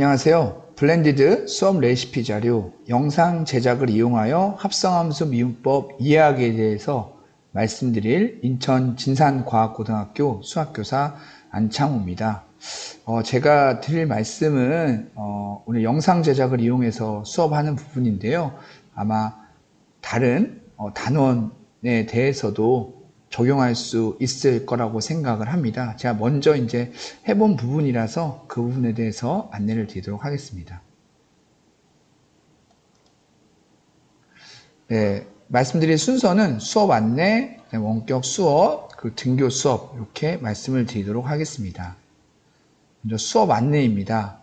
안녕하세요. 블렌디드 수업 레시피 자료 영상 제작을 이용하여 합성함수 미분법 이해하기에 대해서 말씀드릴 인천 진산과학고등학교 수학교사 안창호입니다. 어, 제가 드릴 말씀은 어, 오늘 영상 제작을 이용해서 수업하는 부분인데요. 아마 다른 어, 단원에 대해서도 적용할 수 있을 거라고 생각을 합니다. 제가 먼저 이제 해본 부분이라서 그 부분에 대해서 안내를 드리도록 하겠습니다. 네, 말씀드릴 순서는 수업 안내, 원격 수업, 그 등교 수업 이렇게 말씀을 드리도록 하겠습니다. 먼저 수업 안내입니다.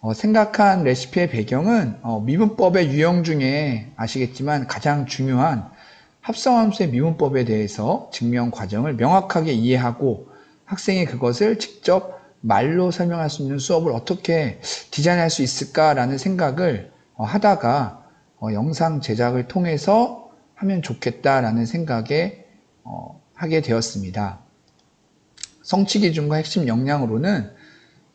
어, 생각한 레시피의 배경은 어, 미분법의 유형 중에 아시겠지만 가장 중요한 합성함수의 미분법에 대해서 증명 과정을 명확하게 이해하고 학생이 그것을 직접 말로 설명할 수 있는 수업을 어떻게 디자인할 수 있을까라는 생각을 어, 하다가 어, 영상 제작을 통해서 하면 좋겠다라는 생각에 어, 하게 되었습니다. 성취 기준과 핵심 역량으로는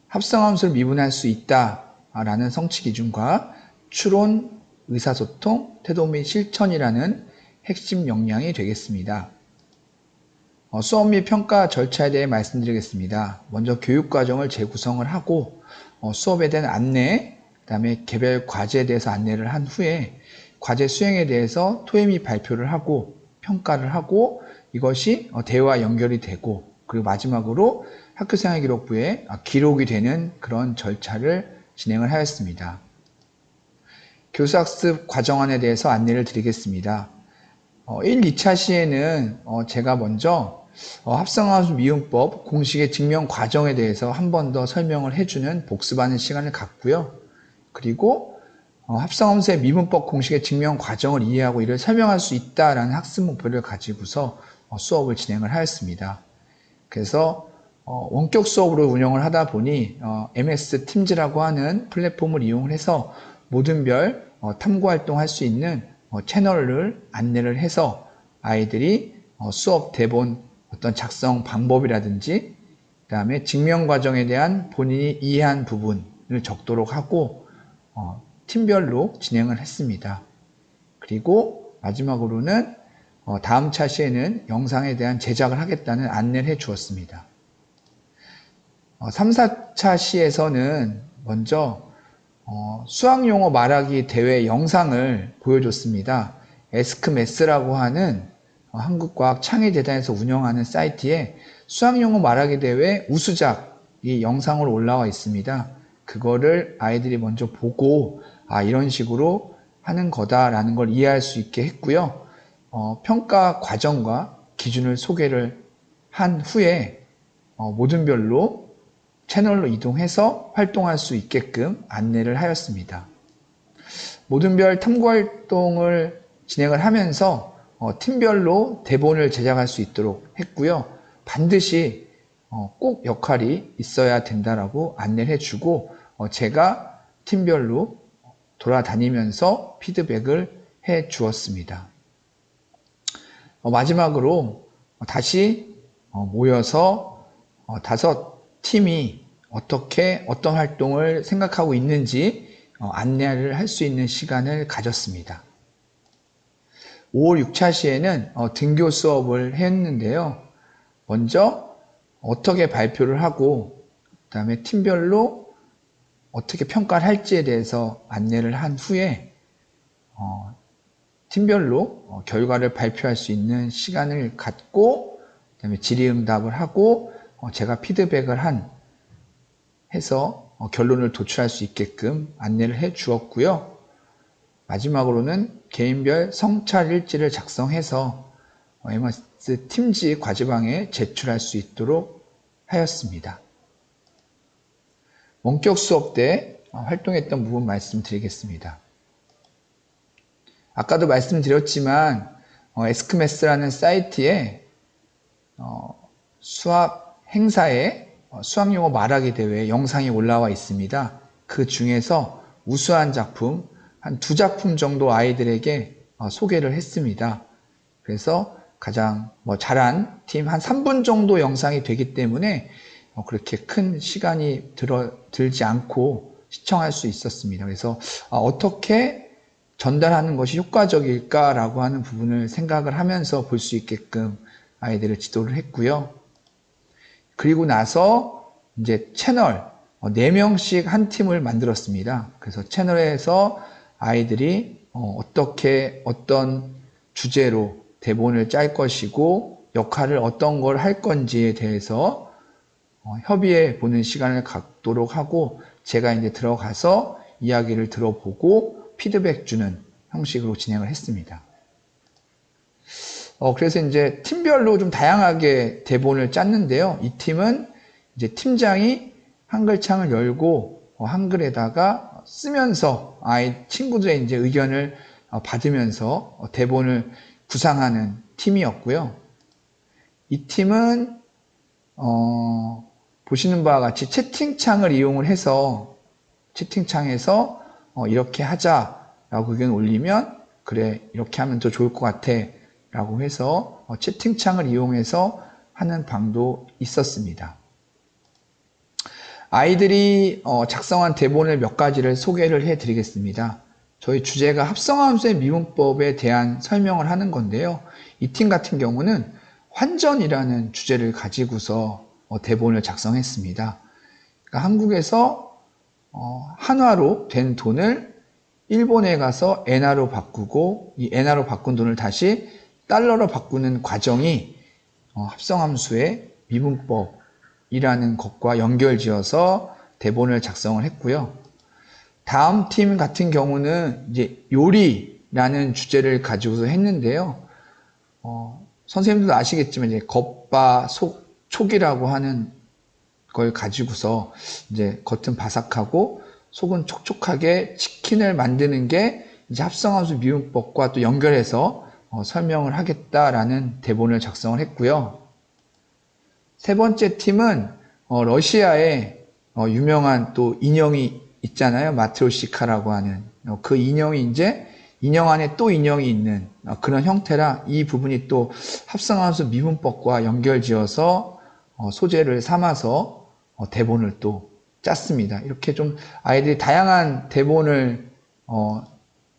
합성함수를 미분할 수 있다라는 성취 기준과 추론, 의사소통, 태도 및 실천이라는 핵심 역량이 되겠습니다. 어, 수업 및 평가 절차에 대해 말씀드리겠습니다. 먼저 교육과정을 재구성을 하고 어, 수업에 대한 안내, 그 다음에 개별 과제에 대해서 안내를 한 후에 과제 수행에 대해서 토의 및 발표를 하고 평가를 하고 이것이 어, 대화 연결이 되고 그리고 마지막으로 학교생활 기록부에 기록이 되는 그런 절차를 진행을 하였습니다. 교수학습 과정안에 대해서 안내를 드리겠습니다. 1, 2차 시에는 제가 먼저 합성함수 미분법 공식의 증명 과정에 대해서 한 번 더 설명을 해주는 복습하는 시간을 갖고요. 그리고 합성함수의 미분법 공식의 증명 과정을 이해하고 이를 설명할 수 있다라는 학습 목표를 가지고서 수업을 진행을 하였습니다. 그래서 원격 수업으로 운영을 하다 보니 MS 팀즈라고 하는 플랫폼을 이용을 해서 모든 별 탐구 활동할 수 있는 채널을 안내를 해서 아이들이 수업 대본 어떤 작성 방법이라든지 그 다음에 증명 과정에 대한 본인이 이해한 부분을 적도록 하고 팀별로 진행을 했습니다. 그리고 마지막으로는 다음 차 시에는 영상에 대한 제작을 하겠다는 안내를 해 주었습니다. 3, 4차 시에서는 먼저 수학 용어 말하기 대회 영상을 보여줬습니다. 에스크메스라고 하는 한국과학 창의재단에서 운영하는 사이트에 수학 용어 말하기 대회 우수작 이 영상으로 올라와 있습니다. 그거를 아이들이 먼저 보고 아 이런 식으로 하는 거다라는 걸 이해할 수 있게 했고요. 어, 평가 과정과 기준을 소개를 한 후에 어, 모든 별로 채널로 이동해서 활동할 수 있게끔 안내를 하였습니다. 모든 별 탐구 활동을 진행을 하면서 어, 팀별로 대본을 제작할 수 있도록 했고요. 반드시 어, 꼭 역할이 있어야 된다라고 안내를 해주고 어, 제가 팀별로 돌아다니면서 피드백을 해 주었습니다. 어, 마지막으로 다시 어, 모여서 어, 다섯 팀이 어떻게 어떤 활동을 생각하고 있는지 안내를 할 수 있는 시간을 가졌습니다. 5월 6차 시에는 등교 수업을 했는데요. 먼저 어떻게 발표를 하고 그 다음에 팀별로 어떻게 평가를 할지에 대해서 안내를 한 후에 팀별로 결과를 발표할 수 있는 시간을 갖고 그다음에 질의응답을 하고 제가 피드백을 한 해서 결론을 도출할 수 있게끔 안내를 해 주었고요. 마지막으로는 개인별 성찰 일지를 작성해서 MS 팀지 과제방에 제출할 수 있도록 하였습니다. 원격 수업 때 활동했던 부분 말씀드리겠습니다. 아까도 말씀드렸지만 에스크메스라는 사이트에 어, 수학 행사에 어, 수학용어 말하기 대회 영상이 올라와 있습니다. 그 중에서 우수한 작품 한 두 작품 정도 아이들에게 어, 소개를 했습니다. 그래서 가장 뭐 잘한 팀 한 3분 정도 영상이 되기 때문에 그렇게 큰 시간이 들어, 들지 않고 시청할 수 있었습니다. 그래서 아, 어떻게 전달하는 것이 효과적일까라고 하는 부분을 생각을 하면서 볼 수 있게끔 아이들을 지도를 했고요. 그리고 나서 이제 채널 4명씩 한 팀을 만들었습니다. 그래서 채널에서 아이들이 어, 어떻게 어떤 주제로 대본을 짤 것이고 역할을 어떤 걸 할 건지에 대해서 어, 협의해 보는 시간을 갖도록 하고 제가 이제 들어가서 이야기를 들어보고 피드백 주는 형식으로 진행을 했습니다. 어, 그래서 이제 팀별로 좀 다양하게 대본을 짰는데요. 이 팀은 이제 팀장이 한글창을 열고 어, 한글에다가 쓰면서 아이 친구들의 이제 의견을 어, 받으면서 어, 대본을 구상하는 팀이었고요. 이 팀은 어, 보시는 바와 같이 채팅창을 이용을 해서 채팅창에서 어, 이렇게 하자라고 의견 올리면 그래 이렇게 하면 더 좋을 것 같아 라고 해서 어, 채팅창을 이용해서 하는 방도 있었습니다. 아이들이 어, 작성한 대본을 몇 가지를 소개를 해 드리겠습니다. 저희 주제가 합성함수의 미분법에 대한 설명을 하는 건데요. 이 팀 같은 경우는 환전이라는 주제를 가지고서 어, 대본을 작성했습니다. 그러니까 한국에서 어, 한화로 된 돈을 일본에 가서 엔화로 바꾸고 이 엔화로 바꾼 돈을 다시 달러로 바꾸는 과정이 합성함수의 미분법 이라는 것과 연결지어서 대본을 작성을 했고요. 다음 팀 같은 경우는 이제 요리라는 주제를 가지고서 했는데요. 어, 선생님들도 아시겠지만 이제 겉바 속 촉이라고 하는 걸 가지고서 이제 겉은 바삭하고 속은 촉촉하게 치킨을 만드는 게 이제 합성함수 미분법과 또 연결해서 어, 설명을 하겠다라는 대본을 작성을 했고요. 세 번째 팀은 어, 러시아에 어, 유명한 또 인형이 있잖아요. 마트로시카라고 하는 어, 그 인형이 이제 인형 안에 또 인형이 있는 어, 그런 형태라 이 부분이 또 합성함수 미분법과 연결지어서 어, 소재를 삼아서 어, 대본을 또 짰습니다. 이렇게 좀 아이들이 다양한 대본을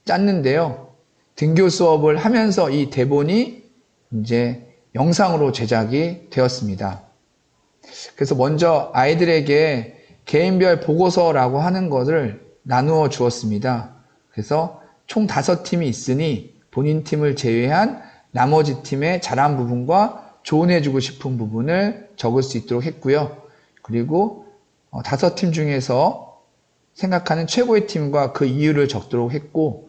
짰는데요. 등교 수업을 하면서 이 대본이 이제 영상으로 제작이 되었습니다. 그래서 먼저 아이들에게 개인별 보고서라고 하는 것을 나누어 주었습니다. 그래서 총 다섯 팀이 있으니 본인 팀을 제외한 나머지 팀의 잘한 부분과 조언해주고 싶은 부분을 적을 수 있도록 했고요. 그리고 어, 다섯 팀 중에서 생각하는 최고의 팀과 그 이유를 적도록 했고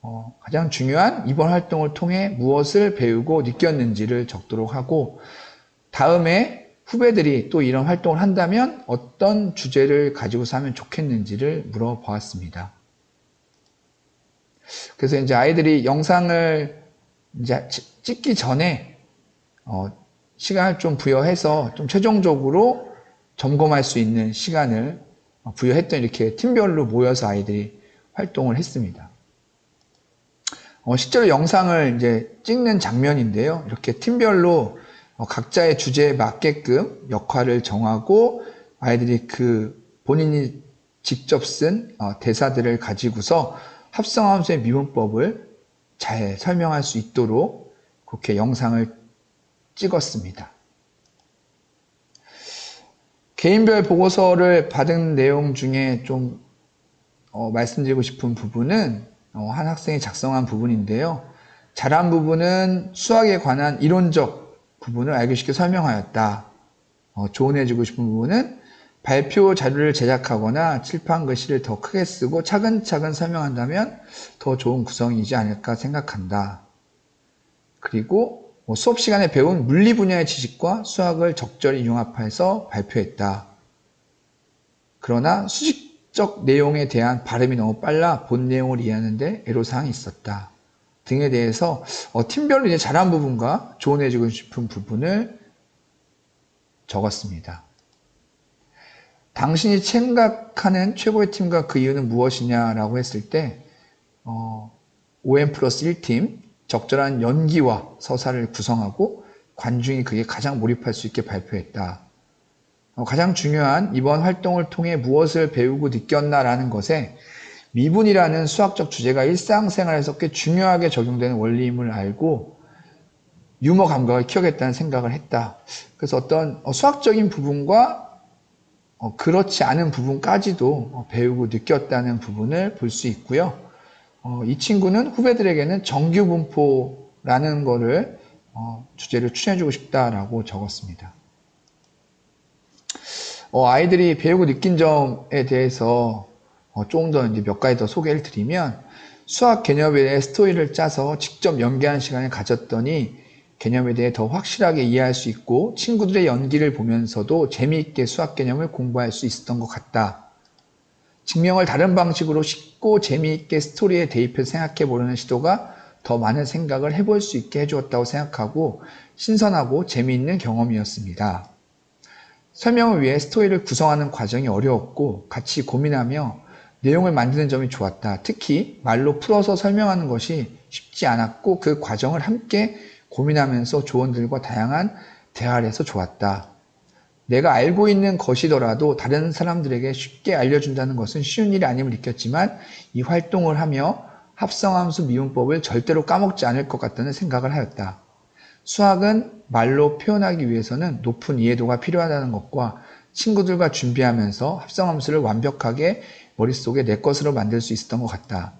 어, 가장 중요한 이번 활동을 통해 무엇을 배우고 느꼈는지를 적도록 하고 다음에 후배들이 또 이런 활동을 한다면 어떤 주제를 가지고서 하면 좋겠는지를 물어보았습니다. 그래서 이제 아이들이 영상을 이제 찍기 전에 어 시간을 좀 부여해서 좀 최종적으로 점검할 수 있는 시간을 부여했던 이렇게 팀별로 모여서 아이들이 활동을 했습니다. 어 실제로 영상을 이제 찍는 장면인데요. 이렇게 팀별로 어, 각자의 주제에 맞게끔 역할을 정하고 아이들이 그 본인이 직접 쓴 어, 대사들을 가지고서 합성함수의 미분법을 잘 설명할 수 있도록 그렇게 영상을 찍었습니다. 개인별 보고서를 받은 내용 중에 좀 어, 말씀드리고 싶은 부분은 어, 한 학생이 작성한 부분인데요. 잘한 부분은 수학에 관한 이론적 부분을 알기 쉽게 설명하였다. 어, 조언해주고 싶은 부분은 발표 자료를 제작하거나 칠판 글씨를 더 크게 쓰고 차근차근 설명한다면 더 좋은 구성이지 않을까 생각한다. 그리고 뭐 수업 시간에 배운 물리 분야의 지식과 수학을 적절히 융합해서 발표했다. 그러나 수식 적 내용에 대한 발음이 너무 빨라 본 내용을 이해하는데 애로사항이 있었다. 등에 대해서 어, 팀별로 이제 잘한 부분과 조언해주고 싶은 부분을 적었습니다. 당신이 생각하는 최고의 팀과 그 이유는 무엇이냐라고 했을 때 어, OM 플러스 1팀 적절한 연기와 서사를 구성하고 관중이 그게 가장 몰입할 수 있게 발표했다. 어, 가장 중요한 이번 활동을 통해 무엇을 배우고 느꼈나라는 것에 미분이라는 수학적 주제가 일상생활에서 꽤 중요하게 적용되는 원리임을 알고 유머 감각을 키우겠다는 생각을 했다. 그래서 어떤 어, 수학적인 부분과 어, 그렇지 않은 부분까지도 어, 배우고 느꼈다는 부분을 볼 수 있고요. 어, 이 친구는 후배들에게는 정규 분포라는 어, 주제를 추천해주고 싶다라고 적었습니다. 어, 아이들이 배우고 느낀 점에 대해서 어, 조금 더 이제 몇 가지 더 소개를 드리면 수학 개념에 대해 스토리를 짜서 직접 연기하는 시간을 가졌더니 개념에 대해 더 확실하게 이해할 수 있고 친구들의 연기를 보면서도 재미있게 수학 개념을 공부할 수 있었던 것 같다. 증명을 다른 방식으로 쉽고 재미있게 스토리에 대입해서 생각해 보려는 시도가 더 많은 생각을 해볼 수 있게 해주었다고 생각하고 신선하고 재미있는 경험이었습니다. 설명을 위해 스토리를 구성하는 과정이 어려웠고 같이 고민하며 내용을 만드는 점이 좋았다. 특히 말로 풀어서 설명하는 것이 쉽지 않았고 그 과정을 함께 고민하면서 조언들과 다양한 대화를 해서 좋았다. 내가 알고 있는 것이더라도 다른 사람들에게 쉽게 알려준다는 것은 쉬운 일이 아님을 느꼈지만 이 활동을 하며 합성함수 미분법을 절대로 까먹지 않을 것 같다는 생각을 하였다. 수학은 말로 표현하기 위해서는 높은 이해도가 필요하다는 것과 친구들과 준비하면서 합성함수를 완벽하게 머릿속에 내 것으로 만들 수 있었던 것 같다.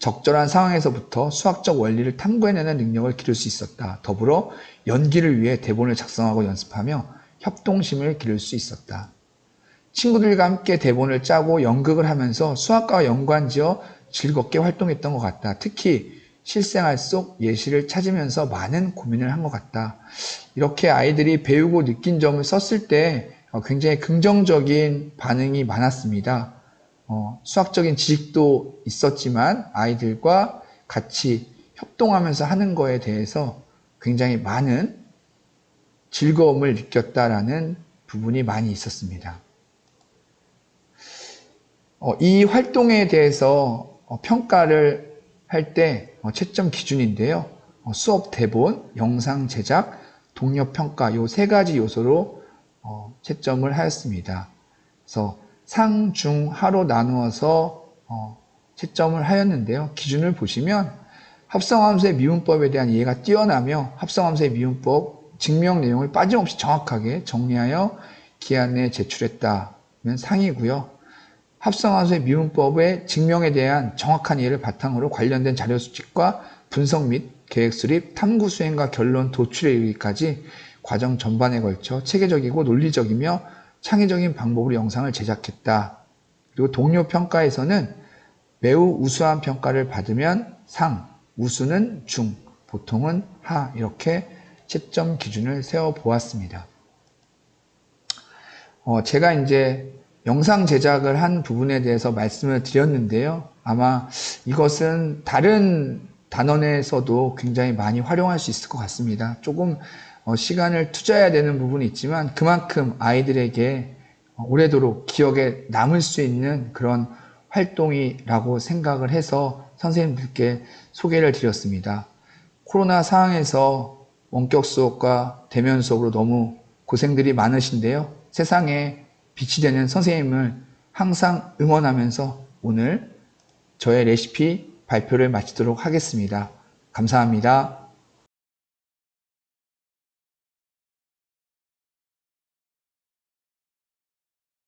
적절한 상황에서부터 수학적 원리를 탐구해내는 능력을 기를 수 있었다. 더불어 연기를 위해 대본을 작성하고 연습하며 협동심을 기를 수 있었다. 친구들과 함께 대본을 짜고 연극을 하면서 수학과 연관지어 즐겁게 활동했던 것 같다. 특히 실생활 속 예시를 찾으면서 많은 고민을 한 것 같다. 이렇게 아이들이 배우고 느낀 점을 썼을 때 굉장히 긍정적인 반응이 많았습니다. 어, 수학적인 지식도 있었지만 아이들과 같이 협동하면서 하는 거에 대해서 굉장히 많은 즐거움을 느꼈다라는 부분이 많이 있었습니다. 어, 이 활동에 대해서 어, 평가를 할때 어, 채점 기준인데요. 어, 수업 대본, 영상 제작, 동료 평가 이세 가지 요소로 어, 채점을 하였습니다. 그래서 상, 중, 하로 나누어서 어, 채점을 하였는데요. 기준을 보시면 합성함수의 미분법에 대한 이해가 뛰어나며 합성함수의 미분법 증명 내용을 빠짐없이 정확하게 정리하여 기한 내에 제출했다면 상이고요. 합성함수의 미분법의 증명에 대한 정확한 이해를 바탕으로 관련된 자료 수집과 분석 및 계획 수립, 탐구 수행과 결론 도출에 이르기까지 과정 전반에 걸쳐 체계적이고 논리적이며 창의적인 방법으로 영상을 제작했다. 그리고 동료 평가에서는 매우 우수한 평가를 받으면 상, 우수는 중, 보통은 하 이렇게 채점 기준을 세워 보았습니다. 어, 제가 이제 영상 제작을 한 부분에 대해서 말씀을 드렸는데요. 아마 이것은 다른 단원에서도 굉장히 많이 활용할 수 있을 것 같습니다. 조금 어, 시간을 투자해야 되는 부분이 있지만 그만큼 아이들에게 오래도록 기억에 남을 수 있는 그런 활동이라고 생각을 해서 선생님들께 소개를 드렸습니다. 코로나 상황에서 원격 수업과 대면 수업으로 너무 고생들이 많으신데요. 세상에 빛이 되는 선생님을 항상 응원하면서 오늘 저의 레시피 발표를 마치도록 하겠습니다. 감사합니다.